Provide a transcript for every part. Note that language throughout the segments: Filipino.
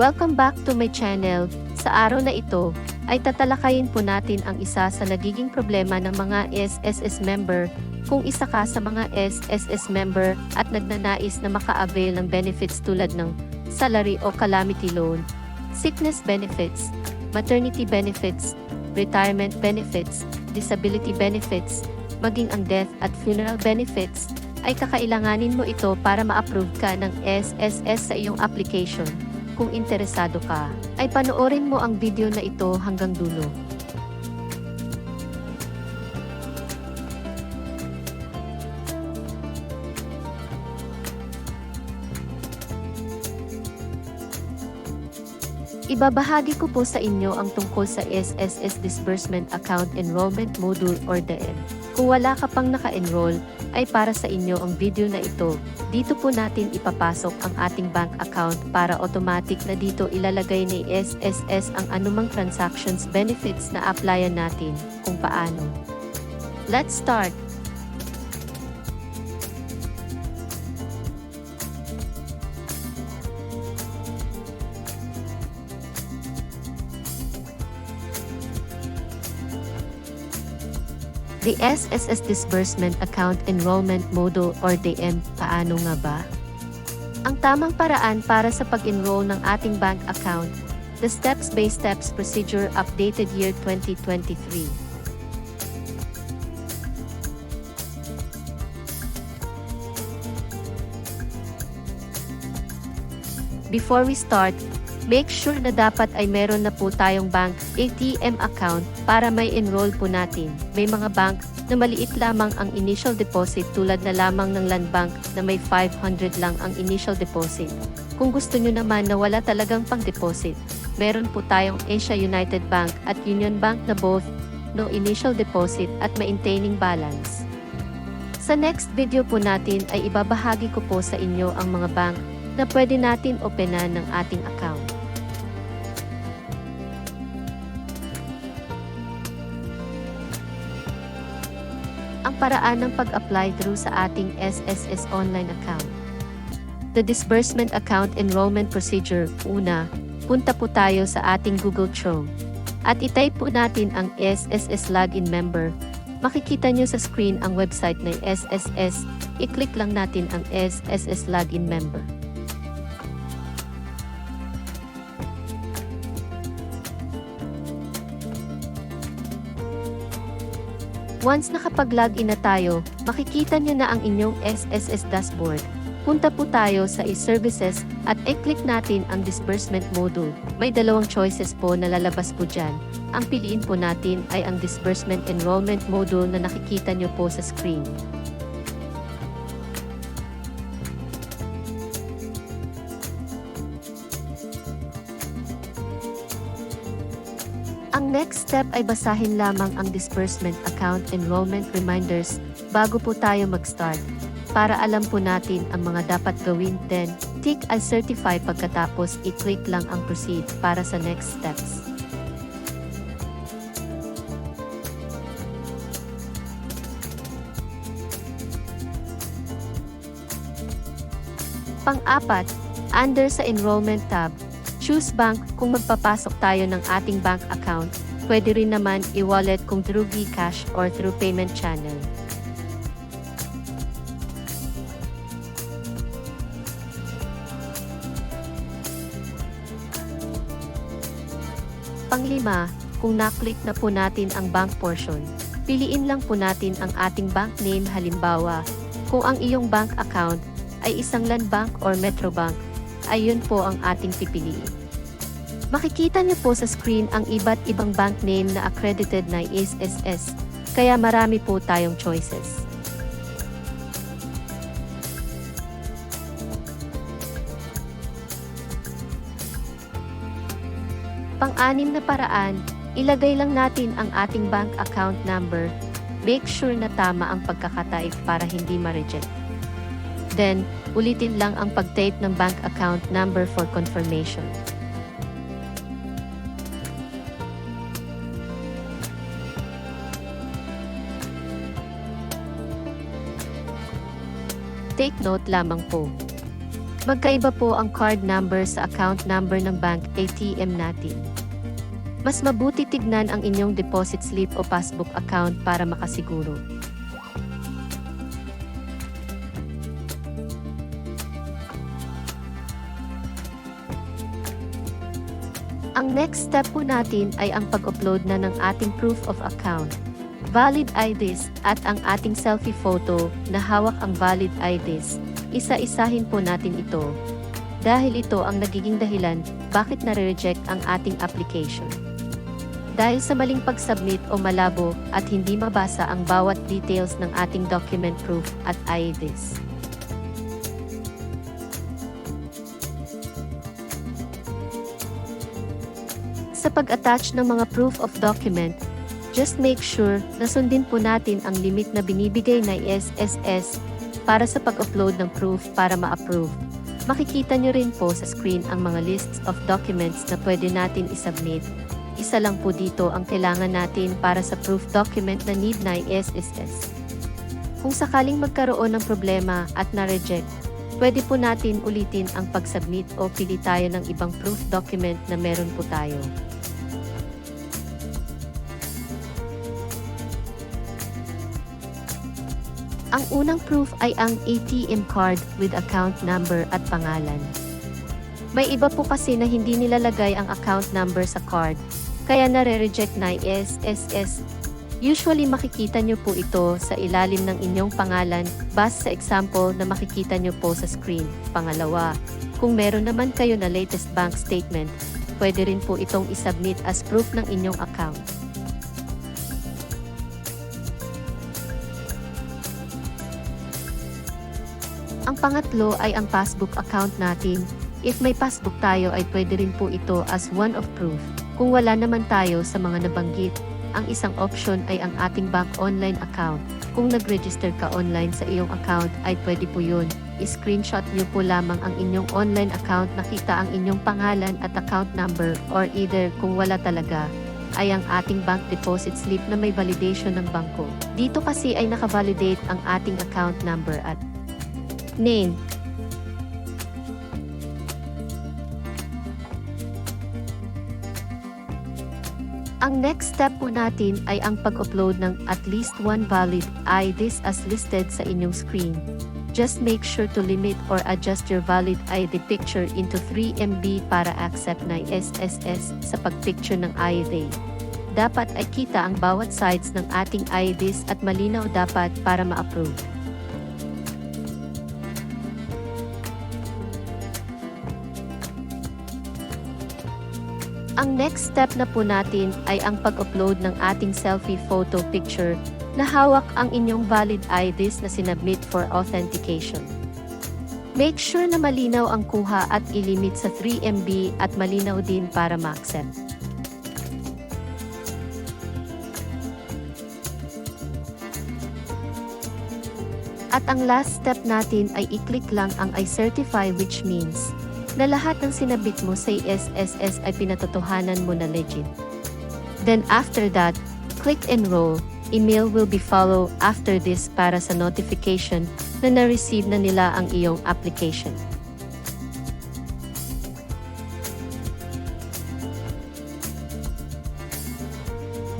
Welcome back to my channel. Sa araw na ito, ay tatalakayin po natin ang isa sa nagiging problema ng mga SSS member kung isa ka sa mga SSS member at nagnanais na maka-avail ng benefits tulad ng salary o calamity loan, sickness benefits, maternity benefits, retirement benefits, disability benefits, maging ang death at funeral benefits, ay kakailanganin mo ito para ma-approve ka ng SSS sa iyong application. Kung interesado ka, ay panoorin mo ang video na ito hanggang dulo. Ibabahagi ko po sa inyo ang tungkol sa SSS Disbursement Account Enrollment Module or DEM. Kung wala ka pang naka-enroll, ay para sa inyo ang video na ito. Dito po natin ipapasok ang ating bank account para automatic na dito ilalagay ni SSS ang anumang transactions benefits na applyan natin kung paano. Let's start! The SSS Disbursement Account Enrollment Module or DM, paano nga ba? Ang tamang paraan para sa pag-enroll ng ating bank account, the Steps-by-Steps Procedure Updated Year 2023. Before we start, make sure na dapat ay meron na po tayong bank ATM account para may enroll po natin. May mga bank na maliit lamang ang initial deposit tulad na lamang ng Land Bank na may 500 lang ang initial deposit. Kung gusto nyo naman na wala talagang pang deposit, meron po tayong Asia United Bank at Union Bank na both no initial deposit at maintaining balance. Sa next video po natin ay ibabahagi ko po sa inyo ang mga bank na pwede natin openan ng ating account. Ang paraan ng pag-apply through sa ating SSS online account. The Disbursement Account Enrollment Procedure. Una, punta po tayo sa ating Google Chrome. At itype po natin ang SSS Login Member. Makikita nyo sa screen ang website ng SSS. I-click lang natin ang SSS Login Member. Once nakapag-login na tayo, makikita nyo na ang inyong SSS dashboard. Punta po tayo sa e-services at i-click natin ang disbursement module. May dalawang choices po na lalabas po dyan. Ang piliin po natin ay ang disbursement enrollment module na nakikita nyo po sa screen. Next step ay basahin lamang ang disbursement account enrollment reminders bago po tayo mag-start. Para alam po natin ang mga dapat gawin, then, tick as certify pagkatapos i-click lang ang proceed para sa next steps. Pang-apat, under sa enrollment tab, choose bank kung magpapasok tayo ng ating bank account. Pwede rin naman i-wallet kung through GCash or through payment channel. Panglima, kung na-click na po natin ang bank portion, piliin lang po natin ang ating bank name halimbawa, kung ang iyong bank account ay isang land bank or metro bank, ayun po ang ating pipiliin. Makikita niyo po sa screen ang iba't ibang bank name na accredited na SSS, kaya marami po tayong choices. Pang-anim na paraan, ilagay lang natin ang ating bank account number. Make sure na tama ang pagkakatype para hindi ma-reject. Then, ulitin lang ang pag-type ng bank account number for confirmation. Take note lamang po. Magkaiba po ang card number sa account number ng bank ATM natin. Mas mabuti tignan ang inyong deposit slip o passbook account para makasiguro. Ang next step po natin ay ang pag-upload na ng ating proof of account. Valid IDs at ang ating selfie photo na hawak ang valid IDs. Isa-isahin po natin ito. Dahil ito ang nagiging dahilan bakit nare-reject ang ating application. Dahil sa maling pag-submit o malabo at hindi mabasa ang bawat details ng ating document proof at IDs. Sa pag-attach ng mga proof of document, just make sure na sundin po natin ang limit na binibigay na SSS para sa pag-upload ng proof para ma-approve. Makikita nyo rin po sa screen ang mga lists of documents na pwede natin isubmit. Isa lang po dito ang kailangan natin para sa proof document na need na SSS. Kung sakaling magkaroon ng problema at na-reject, pwede po natin ulitin ang pag-submit o pili tayo ng ibang proof document na meron po tayo. Ang unang proof ay ang ATM card with account number at pangalan. May iba po kasi na hindi nilalagay ang account number sa card, kaya nare-reject na SSS. Usually makikita nyo po ito sa ilalim ng inyong pangalan base sa example na makikita nyo po sa screen. Pangalawa, kung meron naman kayo na latest bank statement, pwede rin po itong isubmit as proof ng inyong account. Pangatlo ay ang passbook account natin. If may passbook tayo ay pwede rin po ito as one of proof. Kung wala naman tayo sa mga nabanggit, ang isang option ay ang ating bank online account. Kung nag-register ka online sa iyong account ay pwede po yun. I-screenshot nyo po lamang ang inyong online account nakita ang inyong pangalan at account number or either kung wala talaga ay ang ating bank deposit slip na may validation ng bangko. Dito kasi ay nakavalidate ang ating account number at name. Ang next step po natin ay ang pag-upload ng at least one valid IDs as listed sa inyong screen. Just make sure to limit or adjust your valid ID picture into 3 MB para accept na SSS sa pagpicture ng ID. Dapat ay kita ang bawat sides ng ating IDs at malinaw dapat para ma-approve. Ang next step na po natin ay ang pag-upload ng ating selfie photo picture na hawak ang inyong valid IDs na sinubmit for authentication. Make sure na malinaw ang kuha at ilimit sa 3 MB at malinaw din para ma-accept. At ang last step natin ay i-click lang ang I certify which means na lahat ng sinabit mo sa SSS ay pinatotohanan mo na legit. Then after that, click enroll. Email will be follow after this para sa notification na na-receive na nila ang iyong application.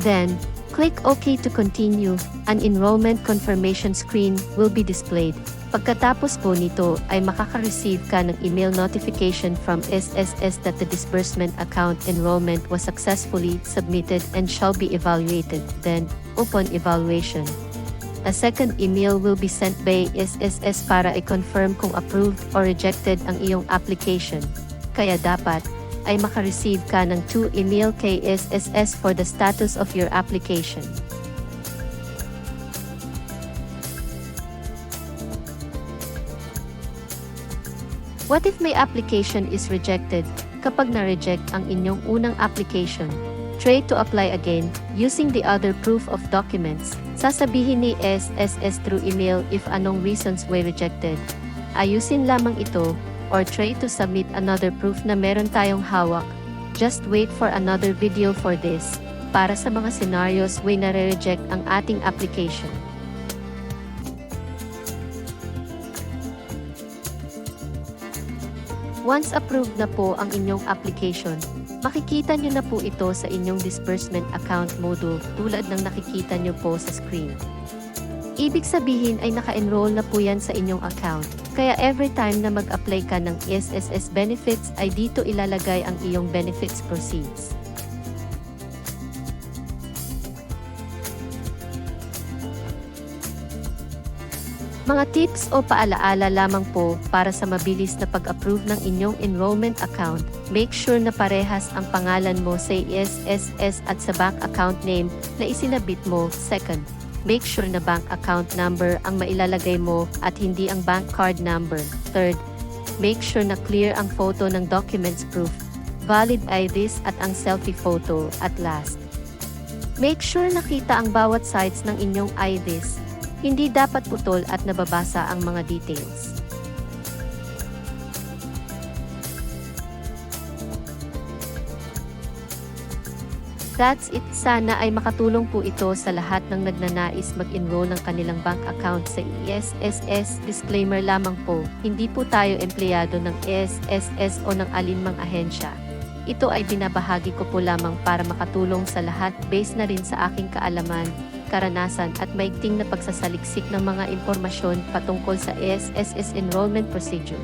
Then, click OK to continue. An enrollment confirmation screen will be displayed. Pagkatapos po nito ay makaka-receive ka ng email notification from SSS that the disbursement account enrollment was successfully submitted and shall be evaluated. Then, upon evaluation, a second email will be sent by SSS para i-confirm kung approved or rejected ang iyong application. Kaya dapat ay makareceive ka ng 2 email kay SSS for the status of your application. What if my application is rejected? Kapag na-reject ang inyong unang application, try to apply again using the other proof of documents. Sasabihin ni SSS through email if anong reasons were rejected. Ayusin lamang ito or try to submit another proof na meron tayong hawak. Just wait for another video for this para sa mga scenarios way nare-reject ang ating application. Once approved na po ang inyong application, makikita nyo na po ito sa inyong disbursement account module tulad ng nakikita nyo po sa screen. Ibig sabihin ay naka-enroll na po yan sa inyong account. Kaya every time na mag-apply ka ng SSS benefits ay dito ilalagay ang iyong benefits proceeds. Mga tips o paalaala lamang po para sa mabilis na pag-approve ng inyong enrollment account. Make sure na parehas ang pangalan mo sa SSS at sa bank account name na isinabit mo. Second, make sure na bank account number ang mailalagay mo at hindi ang bank card number. Third, make sure na clear ang photo ng documents proof, valid IDs at ang selfie photo at last. Make sure nakita ang bawat sides ng inyong IDs. Hindi dapat putol at nababasa ang mga details. That's it. Sana ay makatulong po ito sa lahat ng nagnanais mag-enroll ng kanilang bank account sa ESSS. Disclaimer lamang po, hindi po tayo empleyado ng ESSS o ng alinmang ahensya. Ito ay binabahagi ko po lamang para makatulong sa lahat based na rin sa aking kaalaman, karanasan at maigting na pagsasaliksik ng mga impormasyon patungkol sa ASSS enrollment procedure.